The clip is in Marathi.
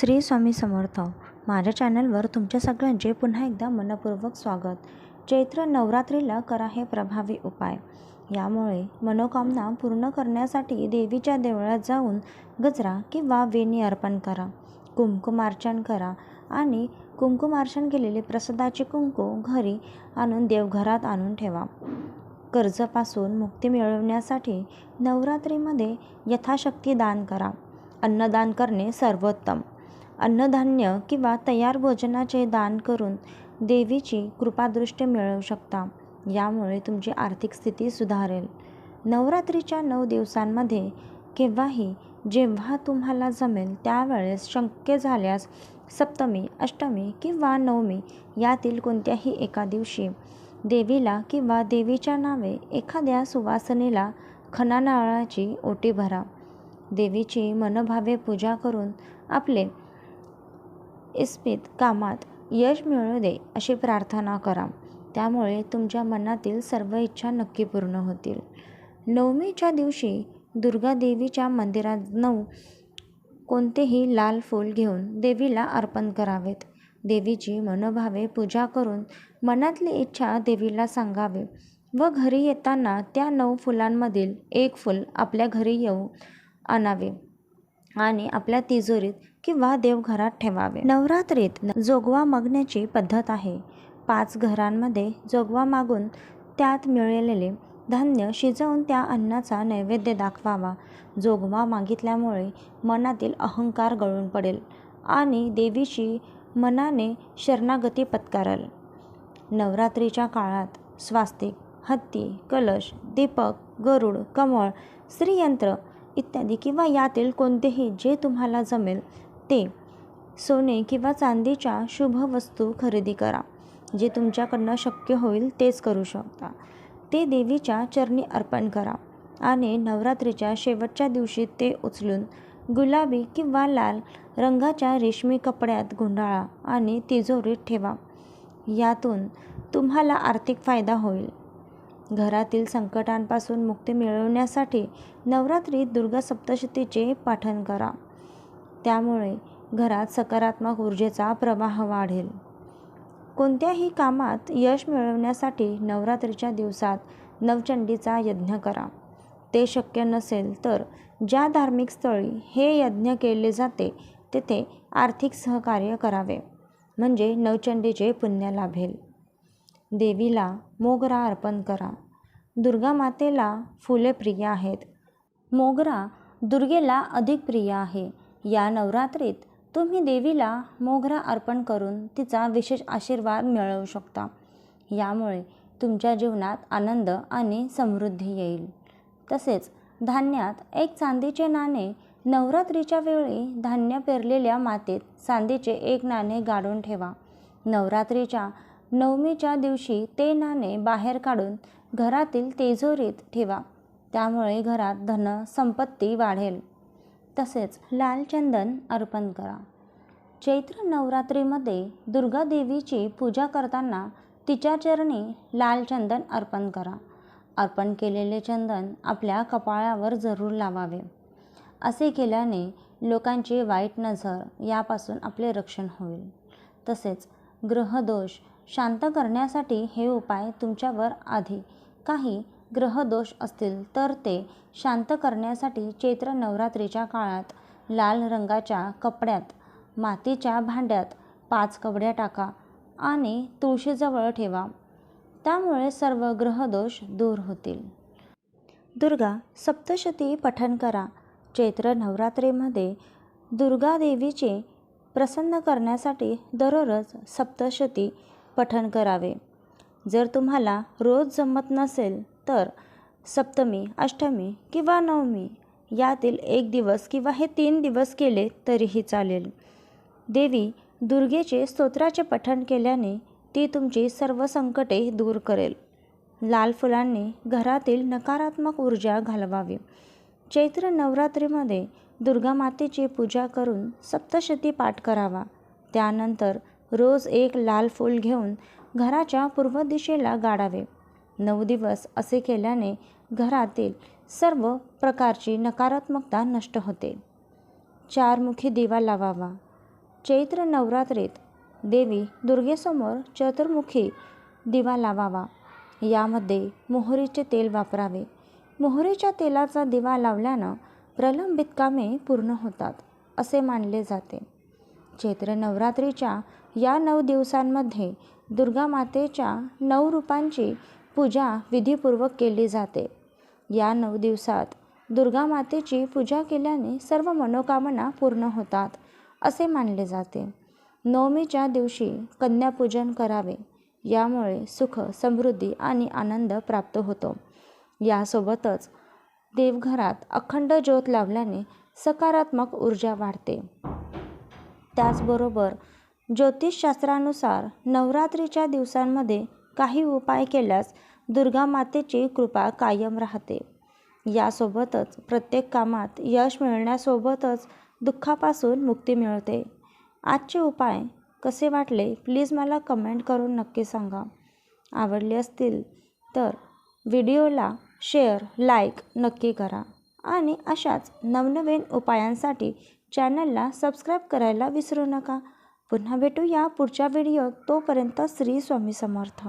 श्री स्वामी समर्थ माझ्या चॅनलवर तुमच्या सगळ्यांचे पुन्हा एकदा मनपूर्वक स्वागत. चैत्र नवरात्रीला करा हे प्रभावी उपाय. यामुळे मनोकामना पूर्ण करण्यासाठी देवीच्या देवळात जाऊन गजरा किंवा वेणी अर्पण करा. कुंकुमार्चन करा आणि कुंकुमार्चन केलेले प्रसादाचे कुंकू घरी आणून देवघरात आणून ठेवा. कर्जपासून मुक्ती मिळवण्यासाठी नवरात्रीमध्ये यथाशक्ती दान करा. अन्नदान करणे सर्वोत्तम. अन्नधान्य किंवा तयार भोजनाचे दान करून देवीची कृपादृष्टी मिळवू शकता. यामुळे तुमची आर्थिक स्थिती सुधारेल. नवरात्रीच्या नऊ दिवसांमध्ये केव्हाही जेव्हा तुम्हाला जमेल त्यावेळेस शक्य झाल्यास सप्तमी अष्टमी किंवा नवमी यातील कोणत्याही एका दिवशी देवीला किंवा देवीच्या नावे एखाद्या सुवासनेला खना नारळाची ओटी भरा. देवीची मनभावे पूजा करून आपले इस्पित कामात यश मिळू दे अशी प्रार्थना करा. त्यामुळे तुमच्या मनातील सर्व इच्छा नक्की पूर्ण होतील. नवमीच्या दिवशी दुर्गा देवीच्या मंदिरात नऊ कोणतेही लाल फूल घेऊन देवीला अर्पण करावेत. देवीची मनोभावे पूजा करून मनातली इच्छा देवीला सांगावे व घरी येताना त्या नऊ फुलांमधील एक फूल आपल्या घरी येऊ आणावे. आणि आपल्या तिजोरीत किंवा देवघरात ठेवावे. नवरात्रीत जोगवा मागण्याची पद्धत आहे. पाच घरांमध्ये जोगवा मागून त्यात मिळालेले धान्य शिजवून त्या अन्नाचा नैवेद्य दाखवावा. जोगवा मागितल्यामुळे मनातील अहंकार गळून पडेल आणि देवीची मनाने शरणागती पत्कराल. नवरात्रीच्या काळात स्वास्तिक हत्ती कलश दीपक गरुड कमळ श्रीयंत्र इत्यादी किंवा यातील कोणतेही जे तुम्हाला जमेल ते सोने किंवा चांदीच्या शुभ वस्तू खरेदी करा जे तुमच्याकडनं शक्य होईल तेच करू शकता. ते देवीच्या चरणी अर्पण करा आणि नवरात्रीच्या शेवटच्या दिवशी ते उचलून गुलाबी किंवा लाल रंगाच्या रेशमी कपड्यात गुंडाळा आणि तिजोरीत ठेवा. यातून तुम्हाला आर्थिक फायदा होईल. घरातील संकटांपासून मुक्ती मिळवण्यासाठी नवरात्रीत दुर्गा सप्तशतीचे पाठन करा. त्यामुळे घरात सकारात्मक ऊर्जेचा प्रवाह वाढेल. कोणत्याही कामात यश मिळवण्यासाठी नवरात्रीच्या दिवसात नवचंडीचा यज्ञ करा. ते शक्य नसेल तर ज्या धार्मिक स्थळी हे यज्ञ केले जाते तेथे आर्थिक सहकार्य करावे. म्हणजे नवचंडीचे पुण्य लाभेल. देवीला मोगरा अर्पण करा. दुर्गा मातेला फुले प्रिय आहेत. मोगरा दुर्गेला अधिक प्रिय आहे. या नवरात्रीत तुम्ही देवीला मोगरा अर्पण करून तिचा विशेष आशीर्वाद मिळवू शकता. यामुळे तुमच्या जीवनात आनंद आणि समृद्धी येईल. तसेच धान्यात एक चांदीचे नाणे नवरात्रीच्या वेळी धान्य पेरलेल्या मातीत चांदीचे एक नाणे गाडून ठेवा. नवरात्रीच्या नवमीच्या दिवशी ते नाणे बाहेर काढून घरातील तेजोरीत ठेवा. त्यामुळे घरात धन संपत्ती वाढेल. तसेच लाल चंदन अर्पण करा. चैत्र नवरात्रीमध्ये दुर्गा देवीची पूजा करताना तिच्या चरणी लाल चंदन अर्पण करा. अर्पण केलेले चंदन आपल्या कपाळावर जरूर लावावे. असे केल्याने लोकांची वाईट नजर यापासून आपले रक्षण होईल. तसेच ग्रहदोष शांत करण्यासाठी हे उपाय तुमच्यावर आधी. काही ग्रहदोष असतील तर ते शांत करण्यासाठी चैत्र नवरात्रीच्या काळात लाल रंगाच्या कपड्यात मातीच्या भांड्यात पाच कवड्या टाका आणि तुळशीजवळ ठेवा. त्यामुळे सर्व ग्रहदोष दूर होतील. दुर्गा सप्तशती पठण करा. चैत्र नवरात्रीमध्ये दुर्गादेवीचे प्रसन्न करण्यासाठी दररोज सप्तशती पठण करावे. जर तुम्हाला रोज जमत नसेल तर सप्तमी अष्टमी किंवा नवमी यातील एक दिवस किंवा हे तीन दिवस केले तरीही चालेल. देवी दुर्गेचे स्तोत्राचे पठण केल्याने ती तुमची सर्व संकटे दूर करेल. लाल फुलांनी घरातील नकारात्मक ऊर्जा घालवावी. चैत्र नवरात्रीमध्ये दुर्गा मातेची पूजा करून सप्तशती पाठ करावा. त्यानंतर रोज एक लाल फूल घेऊन घराच्या पूर्व दिशेला गाडावे. नऊ दिवस असे केल्याने घरातील सर्व प्रकारची नकारात्मकता नष्ट होते. चारमुखी दिवा लावावा. चैत्र नवरात्रीत देवी दुर्गेसमोर चतुर्मुखी दिवा लावावा. यामध्ये मोहरीचे तेल वापरावे. मोहरीच्या तेलाचा दिवा लावल्यानं प्रलंबित कामे पूर्ण होतात असे मानले जाते. चैत्र नवरात्रीच्या या नऊ दिवसांमध्ये दुर्गा मातेच्या नऊ रूपांची पूजा विधीपूर्वक केली जाते. या नऊ दिवसात दुर्गा मातेची पूजा केल्याने सर्व मनोकामना पूर्ण होतात असे मानले जाते. नवमीच्या दिवशी कन्यापूजन करावे यामुळे सुख समृद्धी आणि आनंद प्राप्त होतो. यासोबतच देवघरात अखंड ज्योत लावल्याने सकारात्मक ऊर्जा वाढते. त्याचबरोबर ज्योतिषशास्त्रानुसार नवरात्रीच्या दिवसांमध्ये काही उपाय केल्यास दुर्गा मातेची कृपा कायम राहते. यासोबतच प्रत्येक कामात यश मिळण्यासोबतच दुःखापासून मुक्ती मिळते. आजचे उपाय कसे वाटले प्लीज मला कमेंट करून नक्की सांगा. आवडले असतील तर व्हिडिओला शेअर लाईक नक्की करा आणि अशाच नवनवीन उपायांसाठी चॅनलला सबस्क्राईब करायला विसरू नका. पुन्हा भेटूया पुढच्या व्हिडिओत तोपर्यंत श्री स्वामी समर्थ.